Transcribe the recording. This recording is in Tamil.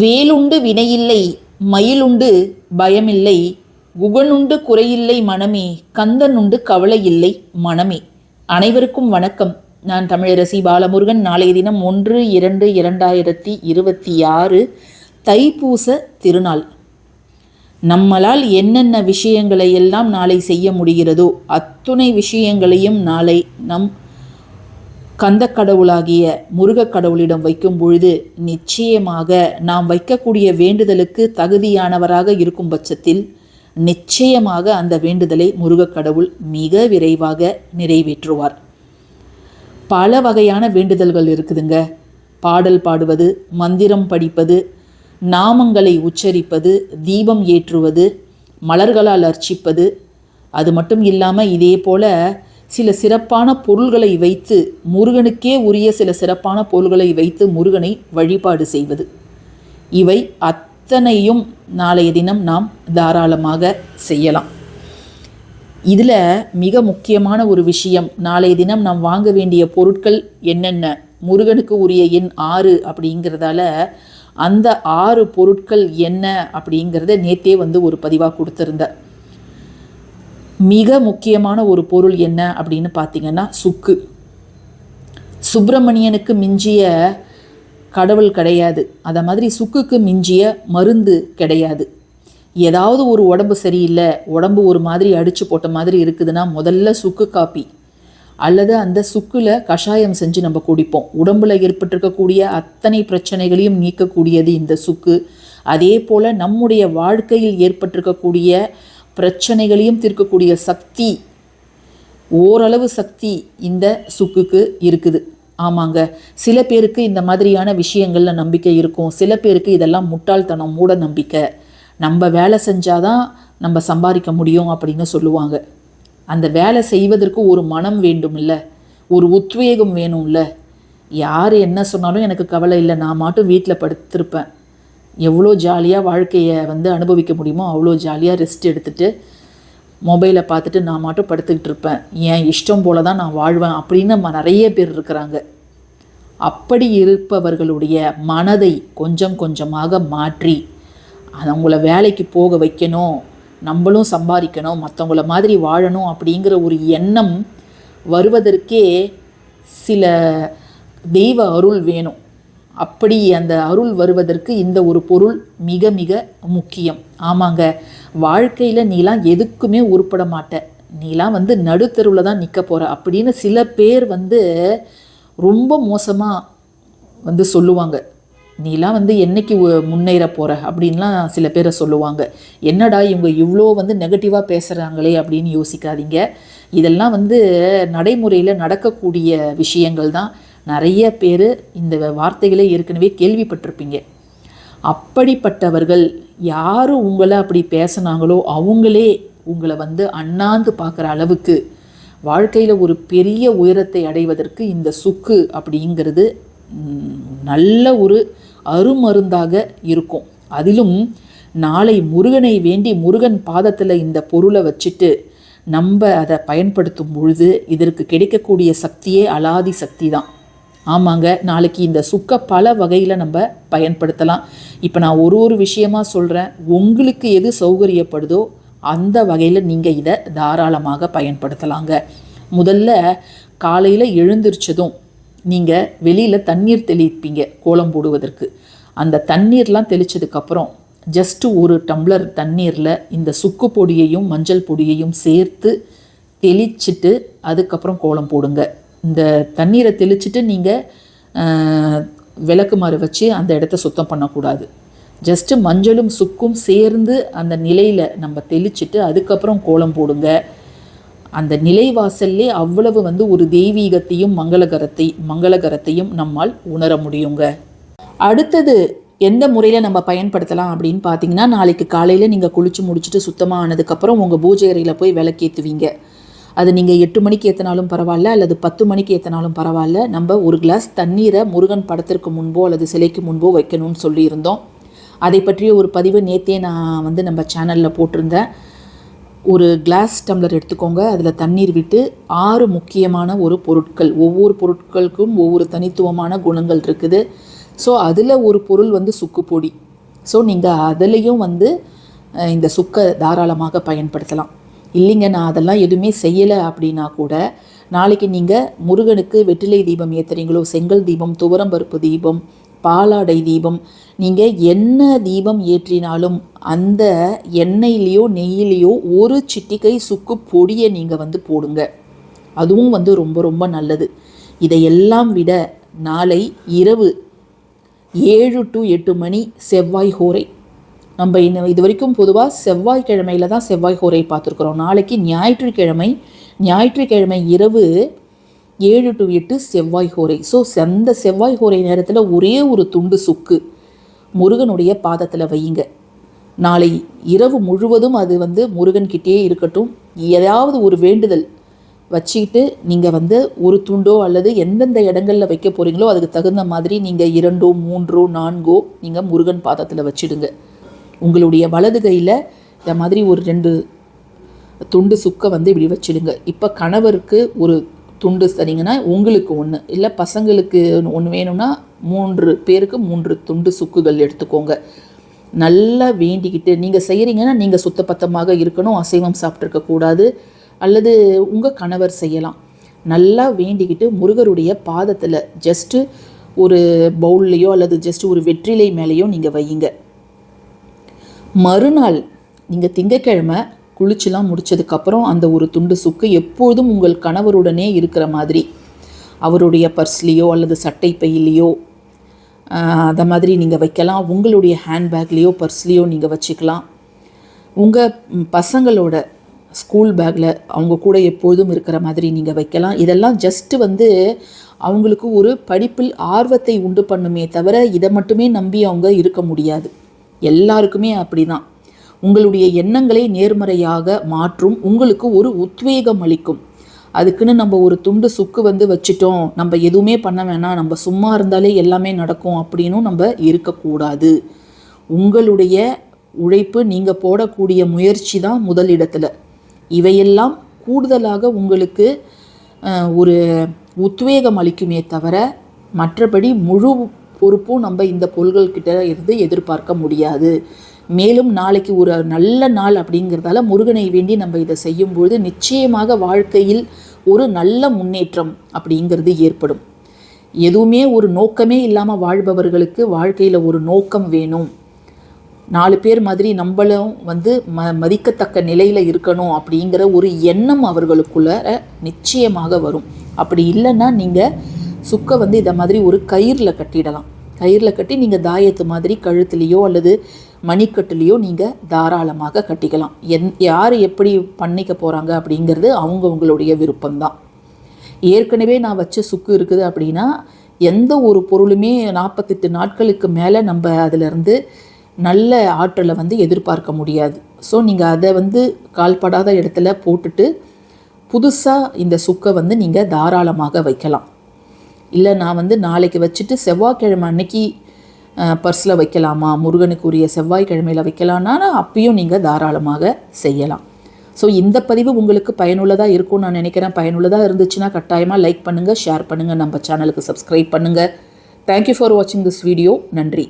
வேலுண்டு வினையில்லை மயிலுண்டு பயமில்லை குகனுண்டு குறையில்லை மனமே கந்தனுண்டு இல்லை மனமே. அனைவருக்கும் வணக்கம். நான் தமிழரசி பாலமுருகன். நாளைய தினம் ஒன்று இரண்டு இரண்டாயிரத்தி இருபத்தி ஆறு தைப்பூச திருநாள். நம்மளால் என்னென்ன விஷயங்களை எல்லாம் நாளை செய்ய முடிகிறதோ அத்துணை விஷயங்களையும் நாளை நம் கந்தக் கடவுளாகிய முருகக் கடவுளிடம் வைக்கும் பொழுது நிச்சயமாக நாம் வைக்கக்கூடிய வேண்டுதலுக்கு தகுதியானவராக இருக்கும் பட்சத்தில் நிச்சயமாக அந்த வேண்டுதலை முருகக் கடவுள் மிக விரைவாக நிறைவேற்றுவார். பல வகையான வேண்டுதல்கள் இருக்குதுங்க. பாடல் பாடுவது மந்திரம் படிப்பது நாமங்களை உச்சரிப்பது தீபம் ஏற்றுவது மலர்களால் அர்ச்சிப்பது அது மட்டும் இல்லாமல் இதே போல சில சிறப்பான பொருள்களை வைத்து முருகனுக்கே உரிய சில சிறப்பான பொருள்களை வைத்து முருகனை வழிபாடு செய்வது. இவை அத்தனையும் நாளைய தினம் நாம் தாராளமாக செய்யலாம். இதில் மிக முக்கியமான ஒரு விஷயம் நாளைய தினம் நாம் வாங்க வேண்டிய பொருட்கள் என்னென்ன முருகனுக்கு உரிய எண் ஆறு அப்படிங்கிறதால அந்த ஆறு பொருட்கள் என்ன அப்படிங்கிறத நேத்தே வந்து ஒரு பதிவாக கொடுத்துருந்தேன் மிக முக்கியமான ஒரு பொருள் என்ன அப்படின்னு பார்த்தீங்கன்னா சுக்கு. சுப்பிரமணியனுக்கு மிஞ்சிய கடவுள் கிடையாது. அதை மாதிரி சுக்குக்கு மிஞ்சிய மருந்து கிடையாது. ஏதாவது ஒரு உடம்பு சரியில்லை உடம்பு ஒரு மாதிரி அடிச்சு போட்ட மாதிரி இருக்குதுன்னா முதல்ல சுக்கு காப்பி. அல்லது அந்த சுக்குல கஷாயம் செஞ்சு நம்ம குடிப்போம். உடம்புல ஏற்பட்டிருக்கக்கூடிய அத்தனை பிரச்சனைகளையும் நீக்கக்கூடியது இந்த சுக்கு. அதே போல் நம்முடைய வாழ்க்கையில் ஏற்பட்டிருக்கக்கூடிய பிரச்சனைகளையும் தீர்க்கக்கூடிய சக்தி ஓரளவு சக்தி இந்த சுக்குக்கு இருக்குது. ஆமாங்க. சில பேருக்கு இந்த மாதிரியான விஷயங்களில் நம்பிக்கை இருக்கும். சில பேருக்கு இதெல்லாம் முட்டாள்தனம் மூட நம்பிக்கை. நம்ம வேலை செஞ்சாதான் நம்ம சம்பாதிக்க முடியும் அப்படின்னு சொல்லுவாங்க. அந்த வேலை செய்வதற்கு ஒரு மனம் வேண்டும் இல்லை ஒரு உத்வேகம் வேணும்ல. யார் என்ன சொன்னாலும் எனக்கு கவலை இல்லை. நான் மட்டும் வீட்டில் படுத்திருப்பேன். எவ்வளோ ஜாலியாக வாழ்க்கையை வந்து அனுபவிக்க முடியுமோ அவ்வளோ ஜாலியாக ரெஸ்ட் எடுத்துட்டு மொபைலை பார்த்துட்டு நான் மட்டும் படுத்துக்கிட்டு இருப்பேன். என் இஷ்டம் போல தான் நான் வாழ்வேன் அப்படின்னு நம்ம நிறைய பேர் இருக்கிறாங்க. அப்படி இருப்பவர்களுடைய மனதை கொஞ்சம் கொஞ்சமாக மாற்றி அவங்கள வேலைக்கு போக வைக்கணும் நம்மளும் சம்பாதிக்கணும் மற்றவங்கள மாதிரி வாழணும் அப்படிங்கிற ஒரு எண்ணம் வருவதற்கே சில தெய்வ அருள் வேணும். அப்படி அந்த அருள் வருவதற்கு இந்த ஒரு பொருள் மிக மிக முக்கியம். ஆமாங்க. வாழ்க்கையில் நீலாம் எதுக்குமே உருப்பட மாட்ட. நீலாம் வந்து நடுத்தருவில் தான் நிற்க போகிற அப்படின்னு சில பேர் வந்து ரொம்ப மோசமாக வந்து சொல்லுவாங்க. நீலாம் வந்து என்னைக்கு முன்னேற போகிற அப்படின்லாம் சில பேரை சொல்லுவாங்க. என்னடா இவங்க இவ்வளோ வந்து நெகட்டிவாக பேசுகிறாங்களே அப்படின்னு யோசிக்காதீங்க. இதெல்லாம் வந்து நடைமுறையில் நடக்கக்கூடிய விஷயங்கள் தான். நிறைய பேர் இந்த வார்த்தைகளை ஏற்கனவே கேள்விப்பட்டிருப்பீங்க. அப்படிப்பட்டவர்கள் யார் உங்களை அப்படி பேசுனாங்களோ அவங்களே உங்களை வந்து அண்ணாந்து பார்க்குற அளவுக்கு வாழ்க்கையில் ஒரு பெரிய உயரத்தை அடைவதற்கு இந்த சுக்கு அப்படிங்கிறது நல்ல ஒரு அருமருந்தாக இருக்கும். அதிலும் நாளை முருகனை வேண்டி முருகன் பாதத்தில் இந்த பொருளை வச்சுட்டு நம்ம அதை பயன்படுத்தும் பொழுது இதற்கு கிடைக்கக்கூடிய சக்தியே அலாதி சக்தி தான் ஆமாங்க நாளைக்கு இந்த சுக்கை பல வகையில் நம்ம பயன்படுத்தலாம். இப்போ நான் ஒரு ஒரு விஷயமா சொல்கிறேன் உங்களுக்கு எது சௌகரியப்படுதோ அந்த வகையில் நீங்கள் இதை தாராளமாக பயன்படுத்தலாங்க. முதல்ல காலையில் எழுந்திரிச்சதும் நீங்கள் வெளியில் தண்ணீர் தெளிப்பீங்க கோலம் போடுவதற்கு. அந்த தண்ணீர்லாம் தெளிச்சதுக்கப்புறம் ஜஸ்ட்டு ஒரு டம்ளர் தண்ணீரில் இந்த சுக்கு பொடியையும் மஞ்சள் பொடியையும் சேர்த்து தெளிச்சிட்டு அதுக்கப்புறம் கோலம் போடுங்க. இந்த தண்ணீரை தெளிச்சிட்டு நீங்கள் விளக்குமாறு வச்சு அந்த இடத்த சுத்தம் பண்ணக்கூடாது. ஜஸ்ட்டு மஞ்சளும் சுக்கும் சேர்ந்து அந்த நிலையில் நம்ம தெளிச்சிட்டு அதுக்கப்புறம் கோலம் போடுங்க. அந்த நிலைவாசல்லே அவ்வளவு வந்து ஒரு தெய்வீகத்தையும் மங்களகரத்தை மங்களகரத்தையும் நம்மால் உணர முடியுங்க. அடுத்தது எந்த முறையில் நம்ம பயன்படுத்தலாம் அப்படின்னு பார்த்தீங்கன்னா நாளைக்கு காலையில் நீங்கள் குளித்து முடிச்சுட்டு சுத்தமாக ஆனதுக்கப்புறம் உங்கள் பூஜை அறையில் போய் விளக்கேற்றுவீங்க அது நீங்கள் எட்டு மணிக்கு ஏற்றினாலும் பரவாயில்ல அல்லது பத்து மணிக்கு ஏற்றினாலும் பரவாயில்ல. நம்ம ஒரு கிளாஸ் தண்ணீரை முருகன் படத்திற்கு முன்போ அல்லது சிலைக்கு முன்போ வைக்கணும்னு சொல்லியிருந்தோம். அதை பற்றிய ஒரு பதிவு நேத்தே நான் வந்து நம்ம சேனலில் போட்டிருந்தேன். ஒரு கிளாஸ் டம்ளர் எடுத்துக்கோங்க. அதில் தண்ணீர் விட்டு ஆறு முக்கியமான ஒரு பொருட்கள் ஒவ்வொரு பொருட்களுக்கும் ஒவ்வொரு தனித்துவமான குணங்கள் இருக்குது. ஸோ அதில் ஒரு பொருள் வந்து சுக்கு பொடி. ஸோ நீங்கள் அதுலேயும் வந்து இந்த சுக்கை தாராளமாக பயன்படுத்தலாம். இல்லைங்க நான் அதெல்லாம் எதுவுமே செய்யலை அப்படின்னா கூட நாளைக்கு நீங்கள் முருகனுக்கு வெற்றிலை தீபம் ஏற்றுறீங்களோ செங்கல் தீபம் துவரம்பருப்பு தீபம் பாலாடை தீபம் நீங்கள் என்ன தீபம் ஏற்றினாலும் அந்த எண்ணெயிலேயோ நெய்யிலேயோ ஒரு சிட்டிக்கை சுக்கு பொடியை நீங்கள் வந்து போடுங்க. அதுவும் வந்து ரொம்ப ரொம்ப நல்லது. இதையெல்லாம் விட நாளை இரவு ஏழு டு எட்டு மணி செவ்வாய் ஹோரை நம்ம இன்னும் இது வரைக்கும் பொதுவாக செவ்வாய்க்கிழமையில தான் செவ்வாய் ஹோரை பார்த்துருக்குறோம். நாளைக்கு ஞாயிற்றுக்கிழமை ஞாயிற்றுக்கிழமை இரவு ஏழு டு எட்டு செவ்வாய் ஹோரை ஸோ அந்த செவ்வாய் ஹோரை நேரத்தில் ஒரே ஒரு துண்டு சுக்கு முருகனுடைய பாதத்தில் வையுங்க. நாளை இரவு முழுவதும் அது வந்து முருகன்கிட்டே இருக்கட்டும். ஏதாவது ஒரு வேண்டுதல் வச்சுக்கிட்டு நீங்கள் வந்து ஒரு துண்டோ அல்லது எந்தெந்த இடங்களில் வைக்க போகிறீங்களோ அதுக்கு தகுந்த மாதிரி நீங்கள் இரண்டோ மூன்றோ நான்கோ நீங்கள் முருகன் பாதத்தில் வச்சிடுங்க. உங்களுடைய வலது கையில் இந்த மாதிரி ஒரு ரெண்டு துண்டு சுக்கை வந்து இப்படி வச்சிடுங்க. இப்போ கணவருக்கு ஒரு துண்டு சரிங்கன்னா உங்களுக்கு ஒன்று இல்லை பசங்களுக்கு ஒன்று வேணும்னா மூன்று பேருக்கு மூன்று துண்டு சுக்குகள் எடுத்துக்கோங்க. நல்லா வேண்டிக்கிட்டு நீங்கள் செய்கிறீங்கன்னா நீங்கள் சுத்தப்பத்தமாக இருக்கணும் அசைவம் சாப்பிட்ருக்கக்கூடாது அல்லது உங்கள் கணவர் செய்யலாம். நல்லா வேண்டிக்கிட்டு முருகருடைய பாதத்தில் ஜஸ்ட்டு ஒரு பவுல்லையோ அல்லது ஜஸ்ட் ஒரு வெற்றிலை மேலேயோ நீங்கள் வையுங்க. மறுநாள் நீங்கள் திங்கக்கிழமை குளிச்சுலாம் முடிச்சதுக்கப்புறம் அந்த ஒரு துண்டு சுக்கு எப்பொழுதும் உங்கள் கணவருடனே இருக்கிற மாதிரி. அவருடைய பர்ஸ்லேயோ அல்லது சட்டை பையிலையோ அதை மாதிரி நீங்கள் வைக்கலாம். உங்களுடைய ஹேண்ட்பேக்லேயோ பர்ஸ்லேயோ நீங்கள் வச்சுக்கலாம். உங்கள் பசங்களோட ஸ்கூல் பேக்கில் அவங்க கூட எப்பொழுதும் இருக்கிற மாதிரி நீங்கள் வைக்கலாம். இதெல்லாம் ஜஸ்ட்டு வந்து அவங்களுக்கு ஒரு படிப்பில் ஆர்வத்தை உண்டு பண்ணுமே தவிர இதை மட்டுமே நம்பி அவங்க இருக்க முடியாது. எல்லாருக்குமே அப்படிதான். உங்களுடைய எண்ணங்களை நேர்மறையாக மாற்றும் உங்களுக்கு ஒரு உத்வேகம் அளிக்கும். அதுக்குன்னு நம்ம ஒரு துண்டு சுக்கு வந்து வச்சிட்டோம். நம்ம எதுவுமே பண்ண வேணாம். நம்ம சும்மா இருந்தாலே எல்லாமே நடக்கும் அப்படின்னும் நம்ம இருக்கக்கூடாது. உங்களுடைய உழைப்பு நீங்கள் போடக்கூடிய முயற்சி தான் முதலிடத்தில் இவையெல்லாம் கூடுதலாக உங்களுக்கு ஒரு உத்வேகம் அளிக்குமே தவிர மற்றபடி முழு பொறுப்பும் நம்ம இந்த பொருள்கள்கிட்ட இருந்து எதிர்பார்க்க முடியாது. மேலும் நாளைக்கு ஒரு நல்ல நாள் அப்படிங்கிறதால முருகனை வேண்டி நம்ம இதை செய்யும்பொழுது நிச்சயமாக வாழ்க்கையில் ஒரு நல்ல முன்னேற்றம் அப்படிங்கிறது ஏற்படும். எதுவுமே ஒரு நோக்கமே இல்லாமல் வாழ்பவர்களுக்கு வாழ்க்கையில் ஒரு நோக்கம் வேணும். நாலு பேர் மாதிரி நம்மளும் வந்து ம மதிக்கத்தக்க நிலையில் இருக்கணும் அப்படிங்கிற ஒரு எண்ணம் அவர்களுக்குள்ள நிச்சயமாக வரும். அப்படி இல்லைன்னா நீங்கள் சுக்கை வந்து இதை மாதிரி ஒரு கயிறில் கட்டிடலாம். கயிறில் கட்டி நீங்கள் தாயத்து மாதிரி கழுத்துலேயோ அல்லது மணிக்கட்டுலேயோ நீங்கள் தாராளமாக கட்டிக்கலாம். எந் யார் எப்படி பண்ணிக்க போகிறாங்க அப்படிங்கிறது அவங்கவுங்களுடைய விருப்பம்தான். ஏற்கனவே நான் வச்ச சுக்கு இருக்குது அப்படின்னா எந்த ஒரு பொருளுமே நாற்பத்தெட்டு நாட்களுக்கு மேலே நம்ம அதிலிருந்து நல்ல ஆற்றலை வந்து எதிர்பார்க்க முடியாது. ஸோ நீங்கள் அதை வந்து கால்படாத இடத்துல போட்டுட்டு புதுசாக இந்த சுக்கை வந்து நீங்கள் தாராளமாக வைக்கலாம். இல்லை நான் வந்து நாளைக்கு வச்சுட்டு செவ்வாய்க்கிழமை அன்னைக்கு பர்ஸில் வைக்கலாமா? முருகனுக்குரிய செவ்வாய்க்கிழமையில் வைக்கலான்னா அப்பயும் நீங்கள் தாராளமாக செய்யலாம். ஸோ இந்த பதிவு உங்களுக்கு பயனுள்ளதாக இருக்கும்னு நான் நினைக்கிறேன். பயனுள்ளதாக இருந்துச்சுன்னா கட்டாயமாக லைக் பண்ணுங்கள் ஷேர் பண்ணுங்கள் நம்ம சேனலுக்கு சப்ஸ்கிரைப் பண்ணுங்கள் தேங்க்யூ ஃபார் வாட்சிங் திஸ் வீடியோ நன்றி.